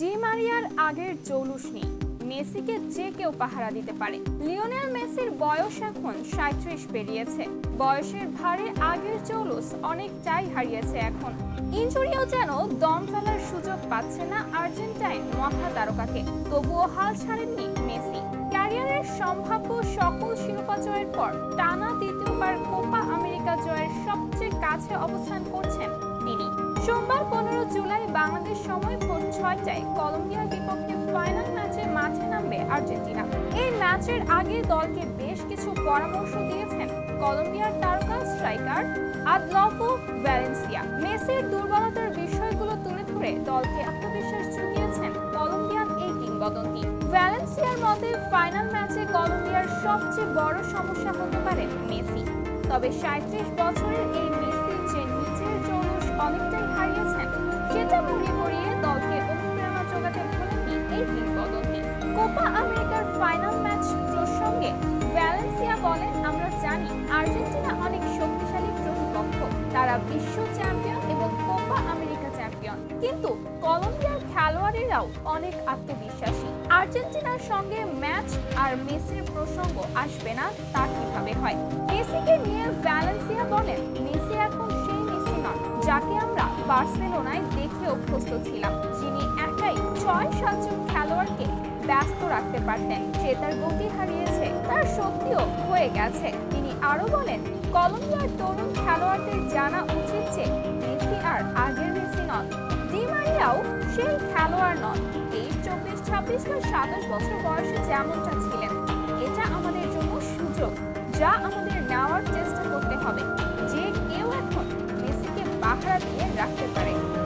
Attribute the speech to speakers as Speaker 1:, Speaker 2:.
Speaker 1: D মারিয়ার আগের জৌলুস নেই। মেসিকে যে কেউ পাহারা দিতে পারে। লিওনেল মেসির বয়স এখন সাঁত্রিশ পেরিয়েছে। বয়সের ভারে আগের জৌলুস অনেকটাই হারিয়েছে এখন। ইঞ্জুরিও যেন দম ফেলার সুযোগ পাচ্ছে না আর্জেন্টাইন মহা তারকাকে তবুও হাল ছাড়েননি মেসি। ক্যারিয়ারের সম্ভাব্য সকল শিরোপা জয়ের পর টানা দ্বিতীয়বার কোপা আমেরিকা জয়ের সবচেয়ে কাছে অবস্থান করছেন তিনি। সোমবার পনেরো জুলাই বাংলাদেশ সময় ভোর ছয়টায় কলম্বিয়ার বিপক্ষে ফাইনাল ম্যাচে মাঠে নামবে আর্জেন্টিনা। এই ম্যাচের আগে দলকে বেশ কিছু পরামর্শ দিয়েছেন কলম্বিয়ার তারকা স্ট্রাইকার আদলফো ভ্যালেন্সিয়া। মেসির দুর্বলতার বিষয়গুলো তুলে ধরে দলকে আত্মবিশ্বাস জুগিয়েছেন কলম্বিয়ান এই কিংবদন্তি। ভ্যালেন্সিয়ার মতে ফাইনাল ম্যাচে কলম্বিয়ার সবচেয়ে বড় সমস্যা হতে পারে মেসি। তবে সাঁত্রিশ বছরের এই তারা বিশ্ব চ্যাম্পিয়ন এবং কোপা আমেরিকা চ্যাম্পিয়ন। কিন্তু কলম্বিয়ার খেলোয়াড়েরাও অনেক আত্মবিশ্বাসী। আর্জেন্টিনার সঙ্গে ম্যাচ আর মেসির প্রসঙ্গ আসবে না, তা কীভাবে হয়? মেসিকে নিয়ে ভ্যালেন্সিয়া বলেন মেসি এখন সেই মেসি নন, যাকে আমরা বার্সেলোনায় দেখে অভ্যস্ত ছিলাম। যিনি একাই ছয় সাতজন খেলোয়াড়কে ব্যস্ত রাখতে পারতেন সে তার গতি হারিয়েছে, তার শক্তিও হয়ে গেছে। তিনি আরও বলেন, কলম্বিয়ার তরুণ মেসি আর আগের মেসি নন ডি মারিয়াও সেই খেলোয়াড় নন। তেইশ চব্বিশ, ছাব্বিশ বা সাতাশ বছর বয়সে যেমনটা ছিলেন, এটা আমাদের জন্য সুযোগ, যা আমাদের নেওয়ার চেষ্টা করতে হবে, যে কেউ এখন মেসিকে পাহারা দিয়ে রাখতে পারে।